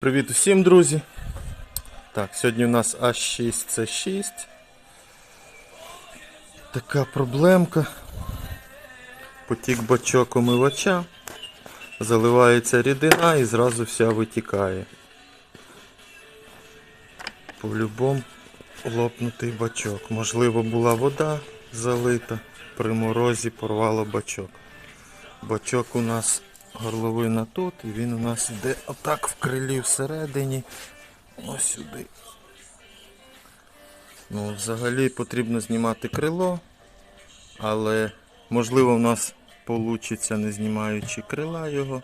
Привіт усім, друзі. Так, сьогодні у нас А6С6. Така проблемка. Потік бачок омивача. Заливається рідина і зразу вся витікає. По-любому лопнутий бачок. Можливо, була вода залита, при морозі порвало бачок. Бачок у нас горловина тут, і він у нас йде отак в крилі всередині. Ось сюди. Ну, взагалі потрібно знімати крило, але можливо в нас вийде не знімаючи крила його.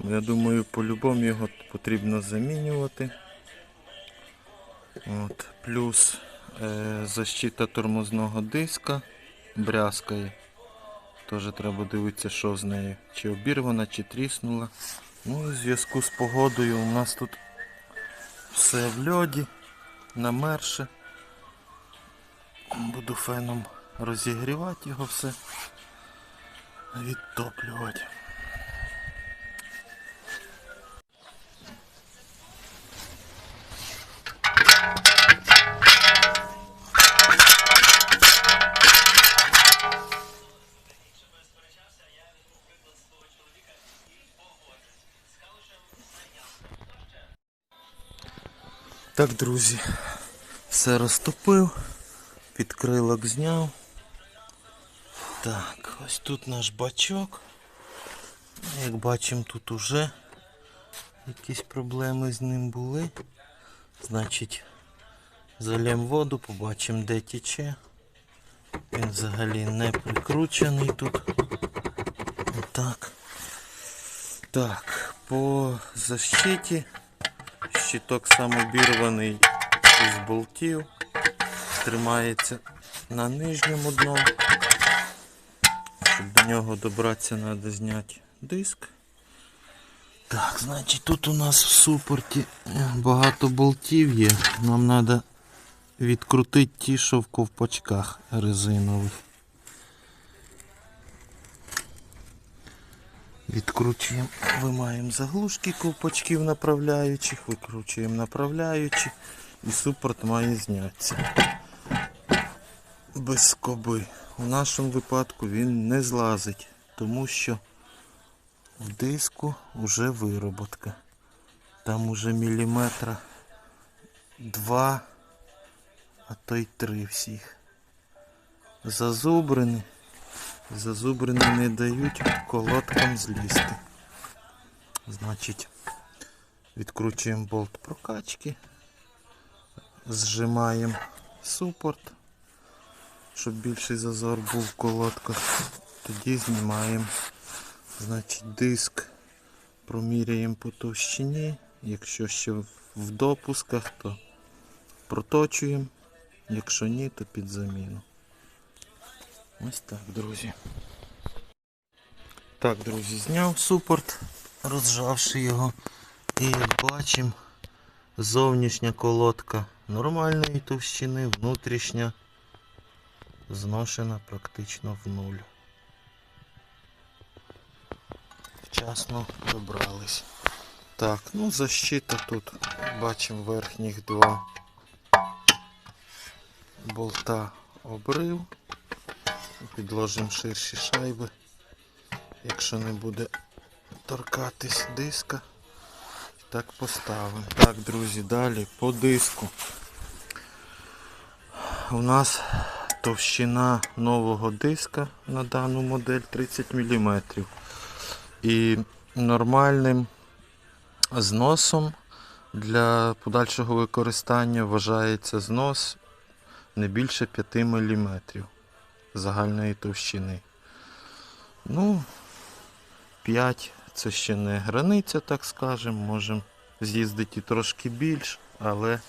Я думаю, по-любому його потрібно замінювати. От. Плюс е, защита тормозного диска брязкає. Теж треба дивитися, що з нею. Чи обірвана, чи тріснула. Ну в зв'язку з погодою у нас тут все в льоді, намерше. Буду феном розігрівати його все. Відтоплювати. Так, друзі, все розтопив, підкрилок зняв. Так, ось тут наш бачок. Як бачимо, тут уже якісь проблеми з ним були. Значить, залємо воду, побачимо де тече. Він взагалі не прикручений тут. Отак. Так, по защиті. Щиток самобірваний із болтів. Тримається на нижньому дно. Щоб до нього добратися, треба зняти диск. Так, значить тут у нас в супорті багато болтів є. Нам треба відкрутити ті, що в ковпачках резинових. Відкручуємо, вимаємо заглушки ковпачків направляючих, викручуємо направляючі і супорт має знятися. Без скоби. У нашому випадку він не злазить, тому що в диску вже вироботка. Там уже міліметра два, а то й три всіх. Зазубрені. Зазубрини не дають колодкам злізти. Значить, відкручуємо болт прокачки, зжимаємо супорт, щоб більший зазор був в колодках. Тоді знімаємо значить, диск, проміряємо по товщині. Якщо ще в допусках, то проточуємо. Якщо ні, то під заміну. Ось так, друзі. Так, друзі, зняв супорт, розжавши його. І бачимо, зовнішня колодка нормальної товщини, внутрішня зношена практично в нуль. Вчасно добрались. Так, ну защита тут бачимо верхніх два болта обрив. Підложимо ширші шайби, якщо не буде торкатись диска. Так поставимо. Так, друзі, далі по диску. У нас товщина нового диска на дану модель 30 мм. І нормальним зносом для подальшого використання вважається знос не більше 5 мм загальної товщини. Ну, 5 це ще не границя, так скажемо. Можемо з'їздити трошки більш, але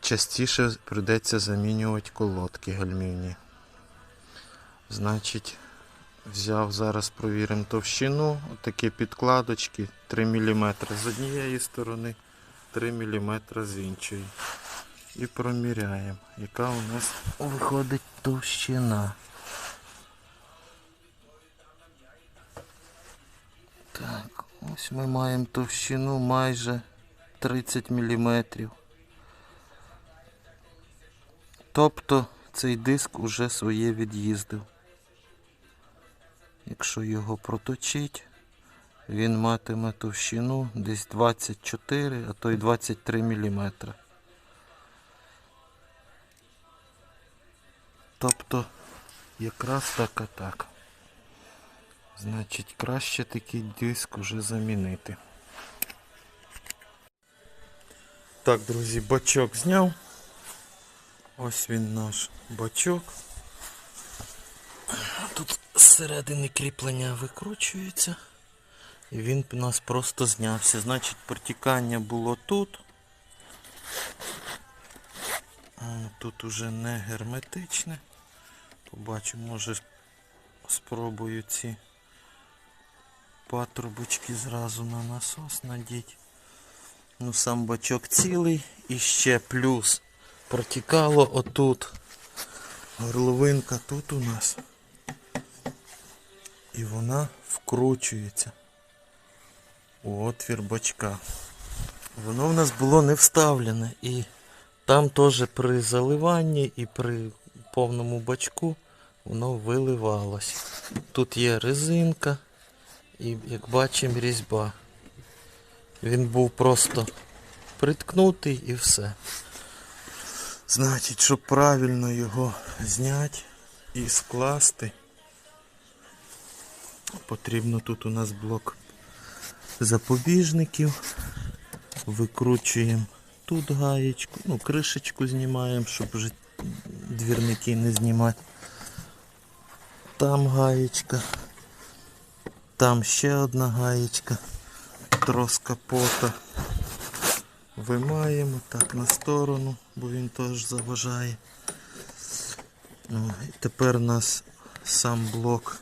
частіше прийдеться замінювати колодки гальмівні. Значить, взяв, зараз провіримо товщину. Отакі підкладочки 3 мм з однієї сторони, 3 мм з іншої і проміряємо, яка у нас виходить товщина. Так, Ось ми маємо товщину майже 30 мм. Тобто цей диск уже своє від'їздив. Якщо його проточить, він матиме товщину десь 24, а то й 23 мм. Тобто якраз так а так. Значить, краще такий диск уже замінити. Так, друзі, бачок зняв. Ось він наш бачок. Тут зсередини кріплення викручується. І він у нас просто знявся. Значить, протікання було тут. Тут уже не герметичне. Побачу, може спробую ці патрубочки зразу на насос надіть. Ну, сам бачок цілий і ще плюс протікало отут. Горловинка тут у нас. І вона вкручується у отвір бачка. Воно в нас було не вставлене і там теж при заливанні і при повному бачку воно виливалось. Тут є резинка і, як бачимо, різьба. Він був просто приткнутий і все. Значить, щоб правильно його зняти і скласти, потрібно тут у нас блок запобіжників. Викручуємо тут гаєчку, ну, кришечку знімаємо, щоб двірники не знімати. Там гаєчка. Там ще одна гаєчка. Трос капота. Вимаємо так на сторону, бо він теж заважає. Ну, і тепер у нас сам блок.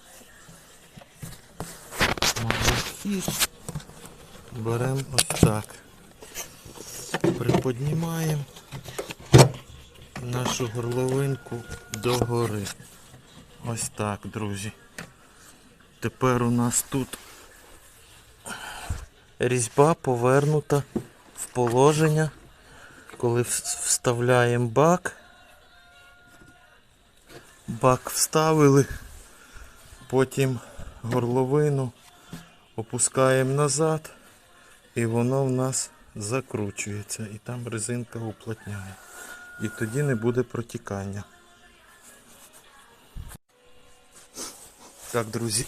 Беремо ось так. Приподнімаємо нашу горловинку догори. Ось так, друзі. Тепер у нас тут різьба повернута в положення, коли вставляємо бак. Бак вставили, потім горловину опускаємо назад і воно в нас закручується і там резинка уплотняє. І тоді не буде протікання. Так, друзі,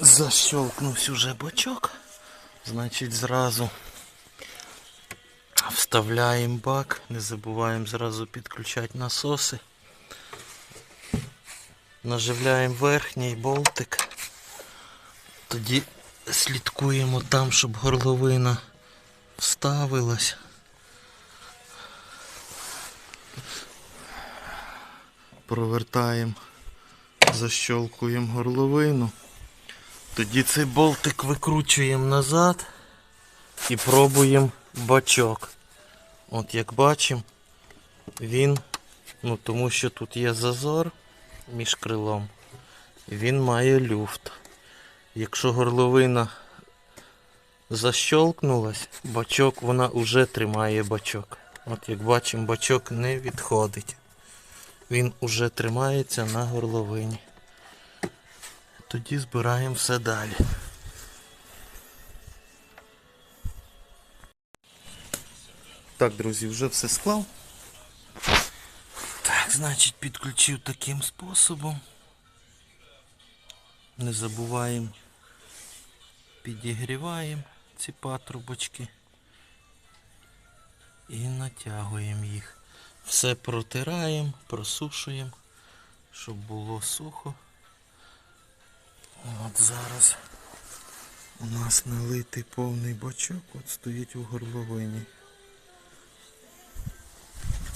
защелкнувся уже бачок. Значить, зразу вставляємо бак, не забуваємо зразу підключати насоси. Наживляємо верхній болтик. Тоді слідкуємо там, щоб горловина вставилась. Провертаємо, защолкуємо горловину. Тоді цей болтик викручуємо назад і пробуємо бачок. От як бачимо, він, ну тому що тут є зазор між крилом, він має люфт. Якщо горловина защолкнулась, бачок вона вже тримає бачок. От як бачимо, бачок не відходить. Він уже тримається на горловині. Тоді збираємо все далі. Так, друзі, вже все склав. Так, значить, підключив таким способом. Не забуваємо, підігріваємо ці патрубочки і натягуємо їх. Все протираємо, просушуємо, щоб було сухо. От зараз у нас налитий повний бачок, от стоїть у горловині.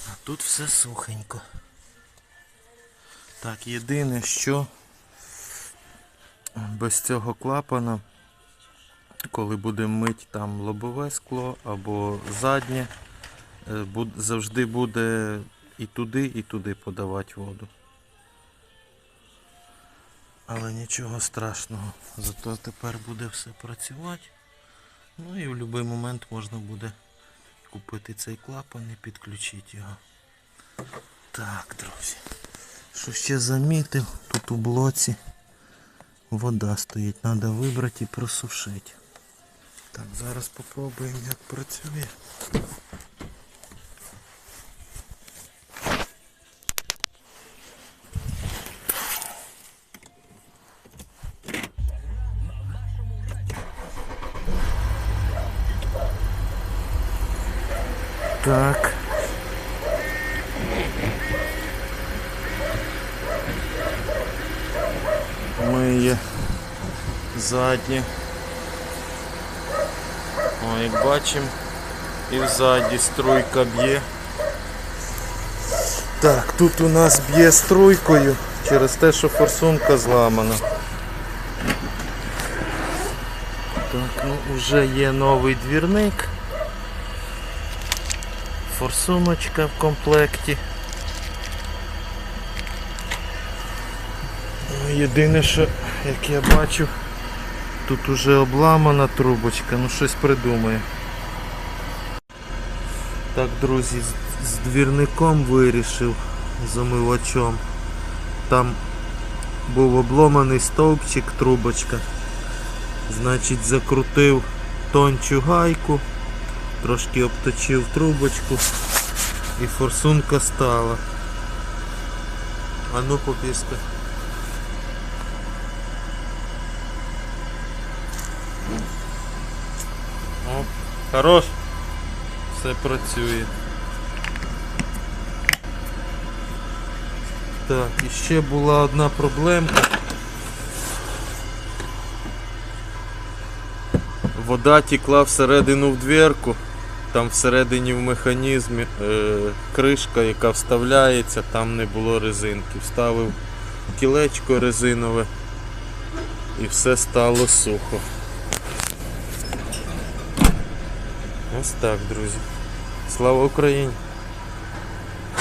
А тут все сухенько. Так, єдине, що без цього клапана, коли будемо мити там лобове скло або заднє, завжди буде і туди, і туди подавати воду. Але нічого страшного, зато тепер буде все працювати. Ну і в будь-який момент можна буде купити цей клапан і підключити його. Так, друзі. Що ще замітив, тут у блоці вода стоїть, треба вибрати і просушити. Так, зараз спробуємо як працює. Так. Миє заднє. О, як бачимо, і ззаді струйка б'є. Так, тут у нас б'є струйкою через те, що форсунка зламана. Так, ну вже є новий двірник. Форсуночка в комплекті. Єдине, що, як я бачу, тут уже обламана трубочка, ну щось придумає. Так, друзі, з двірником вирішив з омивачом. Там був обломаний стовпчик, трубочка. Значить, закрутив тончу гайку, трошки обточив трубочку і форсунка стала. А ну попіска. О, хорош. Все працює. Так, і ще була одна проблемка. Вода текла всередину в дверку. Там всередині в механізмі е, кришка, яка вставляється, там не було резинки. Вставив кілечко резинове і все стало сухо. Ось так, друзі. Слава Україні!